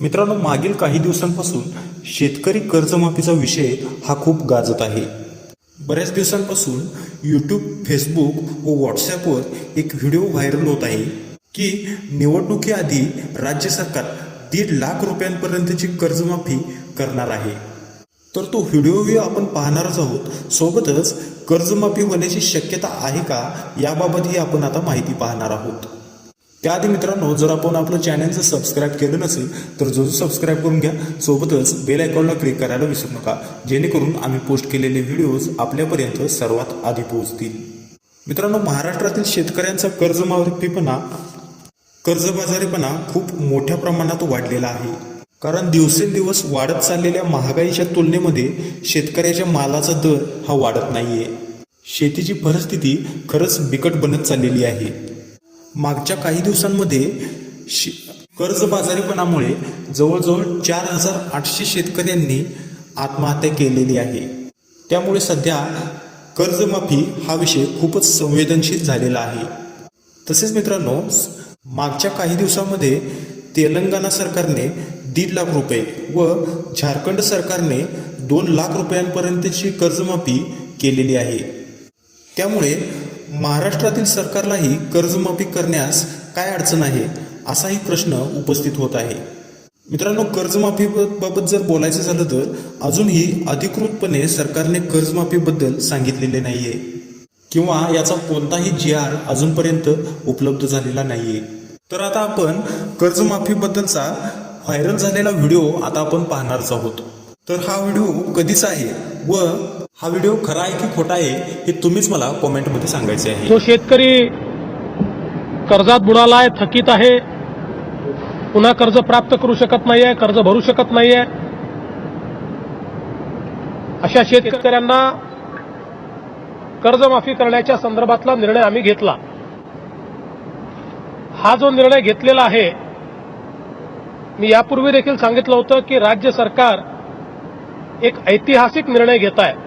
मित्रांनो मागील काही दिवसांपासून शेतकरी कर्जमाफीचा विषय हा खूप गाजत आहे. बऱ्याच दिवसांपासून यूट्यूब फेसबुक व व्हॉट्सॲपवर एक व्हिडिओ व्हायरल होत आहे की निवडणुकीआधी राज्य सरकार दीड लाख रुपयांपर्यंतची कर्जमाफी करणार आहे. तर तो व्हिडिओही आपण पाहणारच आहोत. सोबतच कर्जमाफी होण्याची शक्यता आहे का याबाबतही आपण आता माहिती पाहणार आहोत. त्याआधी मित्रांनो जर आपण आपलं चॅनलचं सबस्क्राईब केलं नसेल तर जो सबस्क्राईब करून घ्या. सोबतच बेल आयकॉनला क्लिक करायला विसरू नका. जेणेकरून आम्ही पोस्ट केलेले व्हिडिओज आपल्यापर्यंत सर्वात आधी पोहोचतील. मित्रांनो महाराष्ट्रातील शेतकऱ्यांचा कर्जमाफीपणा कर्जबाजारीपणा खूप मोठ्या प्रमाणात वाढलेला आहे. कारण दिवसेंदिवस वाढत चाललेल्या महागाईच्या तुलनेमध्ये शेतकऱ्याच्या मालाचा दर हा वाढत नाहीये. शेतीची परिस्थिती खरंच बिकट बनत चाललेली आहे. मागच्या काही दिवसांमध्ये शे कर्जबाजारीपणामुळे जवळजवळ चार हजार आठशे शेतकऱ्यांनी आत्महत्या केलेली आहे. त्यामुळे सध्या कर्जमाफी हा विषय खूपच संवेदनशील झालेला आहे. तसेच मित्रांनो मागच्या काही दिवसामध्ये तेलंगणा सरकारने दीड लाख रुपये व झारखंड सरकारने दोन लाख रुपयांपर्यंतची कर्जमाफी केलेली आहे. त्यामुळे महाराष्ट्रातील सरकारलाही कर्जमाफी करण्यास काय अडचण आहे असाही प्रश्न उपस्थित होत आहे. मित्रांनो कर्जमाफीबाबत जर बोलायचं झालं तर अजूनही अधिकृतपणे सरकारने कर्जमाफीबद्दल सांगितलेले नाहीये. किंवा याचा कोणताही जी आर अजूनपर्यंत उपलब्ध झालेला नाहीये. तर आता आपण कर्जमाफीबद्दलचा व्हायरल झालेला व्हिडिओ आता आपण पाहणारच आहोत. तर हा व्हिडिओ कधीच आहे व हा व्हिडिओ खरा आहे की खोटा आहे हे तुम्हीच मला कॉमेंटमध्ये सांगायचे आहे. जो शेतकरी कर्जात बुडालाय थकीत आहे पुन्हा कर्ज प्राप्त करू शकत नाहीये कर्ज भरू शकत नाहीये अशा शेतकऱ्यांना कर्जमाफी करण्याच्या संदर्भातला निर्णय आम्ही घेतला. हा जो निर्णय घेतलेला आहे मी यापूर्वी देखील सांगितलं होतं की राज्य सरकार एक ऐतिहासिक निर्णय घेत आहे.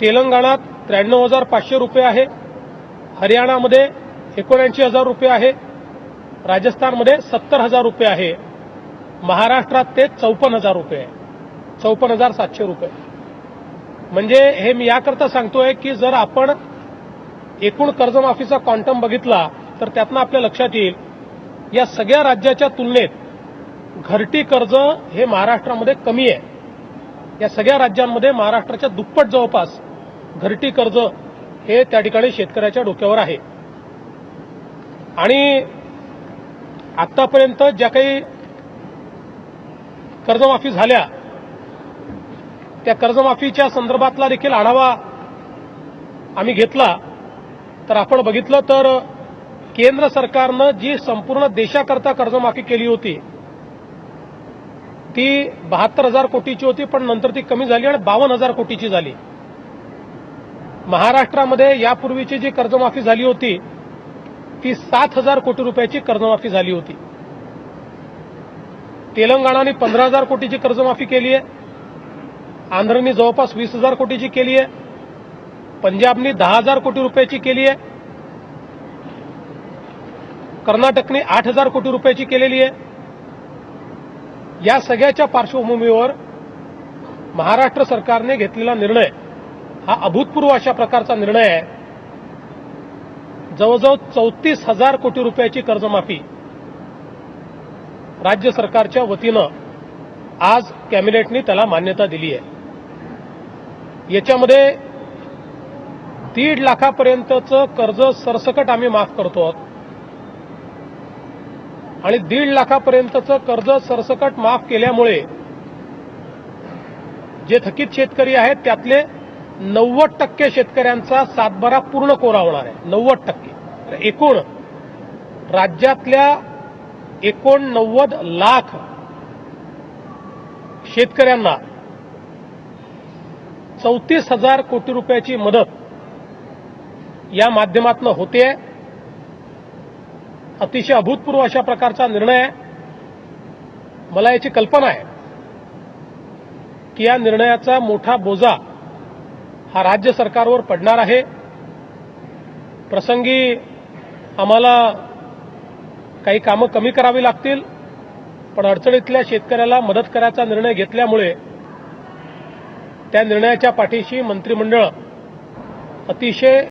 तेलंगणात त्र्याण्णव हजार पाचशे रुपये आहे. हरियाणामध्ये एकोणऐंशी हजार रुपये आहे. राजस्थानमध्ये सत्तर हजार रुपये आहे. महाराष्ट्रात ते चौपन्न हजार रुपये आहे. चौपन्न हजार सातशे रुपये. म्हणजे हे मी याकरता सांगतोय की जर आपण एकूण कर्जमाफीचा क्वांटम बघितला तर त्यातनं आपल्या लक्षात येईल या सगळ्या राज्याच्या तुलनेत घरटी कर्ज हे महाराष्ट्रामध्ये कमी आहे. या सगळ्या राज्यांमध्ये महाराष्ट्राच्या दुप्पट जवळपास घरटी कर्ज हे त्या ठिकाणी शेतकऱ्याच्या डोक्यावर आहे. आणि आतापर्यंत ज्या काही कर्जमाफी झाल्या त्या कर्जमाफीच्या संदर्भातला देखील आढावा आम्ही घेतला. तर आपण बघितलं तर केंद्र सरकारनं जी संपूर्ण देशाकरता कर्जमाफी केली होती ती बहात्तर हजार कोटीची होती पण नंतर ती कमी झाली आणि बावन्न हजार कोटीची झाली. महाराष्ट्रामध्ये यापूर्वीची जी कर्जमाफी झाली होती ती सात हजार कोटी रुपयाची कर्जमाफी झाली होती. तेलंगणाने पंधरा हजार कोटीची कर्जमाफी केली आहे. आंध्रनी जवळपास वीस हजार कोटीची केली आहे. पंजाबनी दहा हजार कोटी रुपयाची केली आहे. कर्नाटकने आठ हजार कोटी रुपयाची केलेली आहे. या सगळ्याच्या पार्श्वभूमीवर महाराष्ट्र सरकारने घेतलेला निर्णय हा अभूतपूर्व अशा प्रकारचा निर्णय आहे. जवळजवळ चौतीस हजार कोटी रुपयाची कर्जमाफी राज्य सरकारच्या वतीनं आज कॅबिनेटनी त्याला मान्यता दिली आहे. याच्यामध्ये दीड लाखापर्यंतचं कर्ज सरसकट आम्ही माफ करतो आहोत. आणि दीड लाखापर्यंतचं कर्ज सरसकट माफ केल्यामुळे जे थकीत शेतकरी आहेत त्यातले नव्वद टक्के शेतकऱ्यांचा सातबारा पूर्ण कोरा होणार आहे. नव्वद टक्के. एकूण राज्यातल्या एकोणनव्वद लाख शेतकऱ्यांना चौतीस हजार कोटी रुपयाची मदत या माध्यमातून होते अतिशय अभूतपूर्व अशा प्रकारचा निर्णय आहे मला याची कल्पना आहे की या निर्णयाचा मोठा बोजा हा राज्य सरकारवर पडणार आहे. प्रसंगी आम्हाला काही कामं कमी करावी लागतील पण अडचणीतल्या शेतकऱ्याला मदत करायचा निर्णय घेतल्यामुळे त्या निर्णयाच्या पाठीशी मंत्रिमंडळ अतिशय